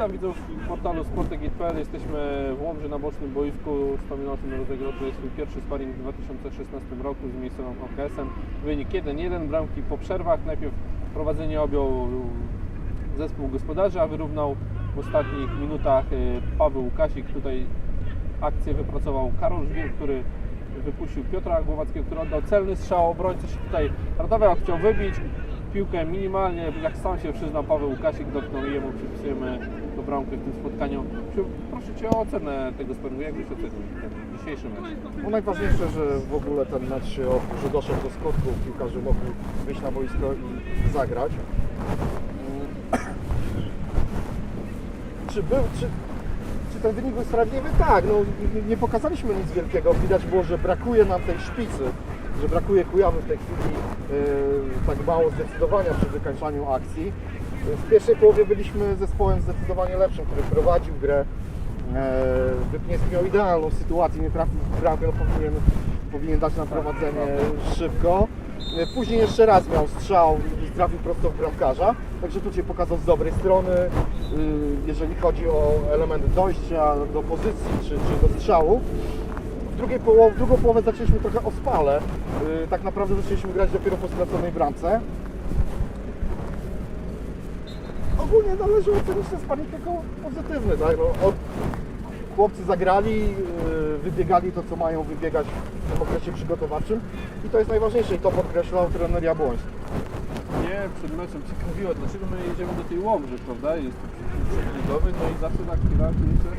Witam widzów portalu Sportegit.pl. Jesteśmy w Łomży na bocznym boisku. Wspominał o tym Rodek To jest swój pierwszy sparring w 2016 roku z miejscowym OKS-em. Wynik 1-1, bramki po przerwach. Najpierw prowadzenie objął zespół gospodarzy, a wyrównał w ostatnich minutach y, Paweł Łukasik. Tutaj akcję wypracował Karol Żwir, który wypuścił Piotra Głowackiego, który oddał celny strzał. Obrońca się tutaj radował, chciał wybić piłkę minimalnie, jak sam się przyznał Paweł Łukasik dotknął i jemu przypisujemy tą bramkę w tym spotkaniu. Proszę Cię o ocenę tego sparingu, jak byś ocenił ten dzisiejszy mecz? No najważniejsze, że w ogóle ten mecz że doszedł do skutku, piłkarze mogli wyjść na boisko i zagrać. Czy był, czy, czy ten wynik był sprawiedliwy? Tak, no nie- pokazaliśmy nic wielkiego. Widać było, że brakuje nam tej szpicy, że brakuje Kujawy w tej chwili yy, tak mało zdecydowania przy wykańczaniu akcji. W pierwszej połowie byliśmy zespołem zdecydowanie lepszym, który prowadził grę. E, Wypniewski miał idealną sytuację, nie trafił w no powinien, powinien dać na prowadzenie szybko. E, Później jeszcze raz miał strzał trafił prosto w bramkarza, także tu Cię pokazał z dobrej strony, y, jeżeli chodzi o element dojścia do pozycji czy, czy do strzału. W drugiej połowie, drugą połowę zaczęliśmy trochę ospale, y, tak naprawdę zaczęliśmy grać dopiero po straconej bramce. Ogólnie należy ocenić ten sparring jako pozytywny, tak? No, od, chłopcy zagrali, yy, wybiegali to, co mają wybiegać w okresie przygotowawczym i to jest najważniejsze i to podkreślał trener Jabłoński. Mnie przed meczem ciekawiło, dlaczego my jedziemy do tej Łomży, prawda? Jest to przeciwligowy, no i zawsze tak chwila, kurczę,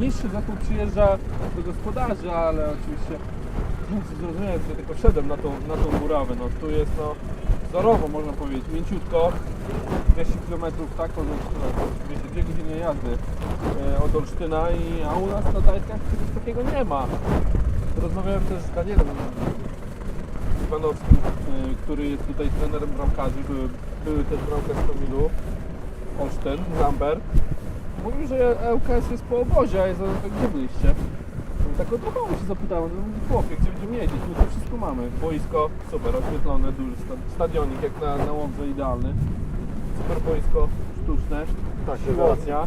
niższy zespół przyjeżdża do gospodarzy, ale oczywiście no, zrozumiałem, że tylko wszedłem na tą, na tą murawę, no tu jest no wzorowo można powiedzieć, mięciutko, 200 km, tak, od Olsztyna, 202 godziny jazdy e, od Olsztyna, i, a u nas na Dajkach czegoś takiego nie ma. Rozmawiałem też z Danielem Iwanowskim, y, który jest tutaj trenerem bramkarzy, były, były też bramkarz Tomilu, Olsztyn, Zamber. Mówił, że ŁKS jest po obozie, a zadałem, tak, gdzie byliście? Tak od domu się zapytałem, no mówię, chłopie, gdzie będziemy jeździć? My to wszystko mamy. Boisko, super, oświetlone, duży sta- stadionik, jak na, na Łomży idealny. Super boisko sztuczne, Tak, siłownia.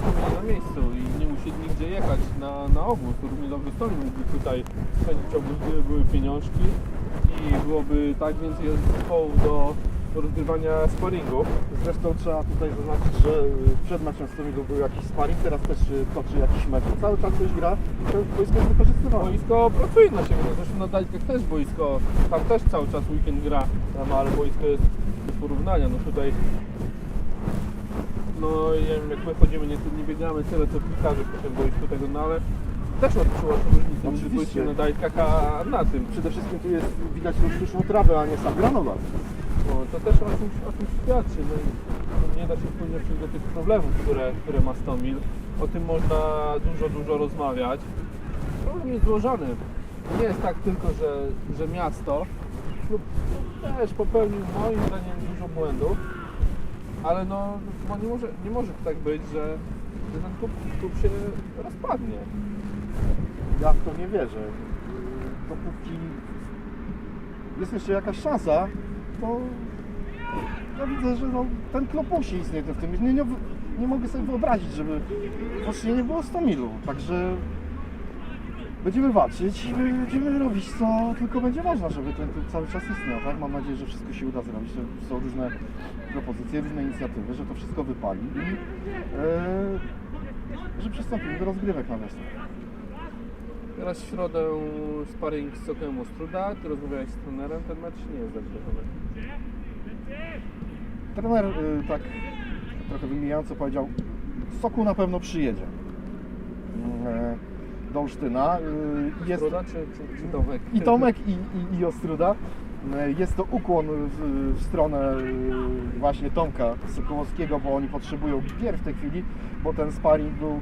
Mieli na miejscu i nie musieli nigdzie jechać na, na obóz. Dobrze Stoli mógłby tutaj spędzić obóz, gdyby były pieniążki i byłoby tak więcej zespołów do, rozgrywania sparingów. Zresztą trzeba tutaj zaznaczyć, że y, przed meczem z Tomilu był jakiś sparring, teraz też y, toczy jakiś mecz. Cały czas coś gra i to boisko jest wykorzystywane. Boisko pracuje na siebie, no zresztą na Dajkach też boisko, tam też cały czas weekend gra, ale boisko jest bez porównania, no tutaj no wiem, jak my chodzimy, nie, nie biegamy tyle co piłkarze po tym boisku tego, no ale też odczuła się różnicę między boiskiem na Dajkach, a na tym. Przede wszystkim tu jest widać tą sztuczną trawę, a nie sam granowat. No, to też o tym, o tym świadczy. No, i nie da się wpłynąć do tych problemów, które, które ma Stomil. O tym można dużo, dużo rozmawiać. Problem jest złożony. Nie jest tak tylko, że, że miasto, klub też popełnił moim zdaniem dużo błędów, ale no, bo nie może, nie może tak być, że, że ten klub, klub się rozpadnie. Ja w to nie wierzę. Dopóki jest jeszcze jakaś szansa, to ja widzę, że no, ten klub musi istnieć w tym. Nie, nie, nie mogę sobie wyobrazić, żeby właśnie nie było 100 milu. Także będziemy walczyć i będziemy robić co tylko będzie można, żeby ten klub cały czas istniał. Tak? Mam nadzieję, że wszystko się uda zrobić. że Są różne propozycje, różne inicjatywy, że to wszystko wypali i e, że przystąpimy do rozgrywek na wiosnę. Teraz w środę sparring z Sokiem Ostruda. Ty rozmawiałeś z trenerem, ten mecz nie jest zagrożony. Trener y, tak trochę wymijająco powiedział, Soku na pewno przyjedzie mm, do Olsztyna. Y, Jest Ostruda czy, czy, czy Tomek? i Tomek i, i, i Ostruda. Y, Jest to ukłon w, w stronę y, właśnie Tomka Sokołowskiego, bo oni potrzebują gier w tej chwili, bo ten sparring był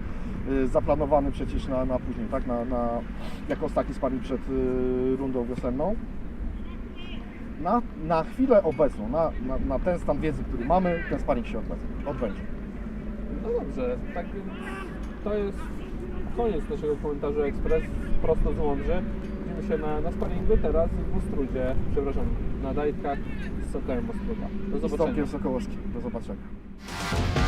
zaplanowany przecież na, na później, tak? Na, na, jako ostatni sparring przed rundą wiosenną. Na, na chwilę obecną, na, na, na ten stan wiedzy, który mamy, ten sparring się odbędzie. No dobrze, tak to jest koniec naszego komentarza Ekspres prosto z Łomży. Widzimy się na, na sparingu teraz w Ustrudzie, przepraszam, na dajkach z Sokołem Ostróda. Do zobaczenia. Tomkiem Sokołowskim. Do zobaczenia.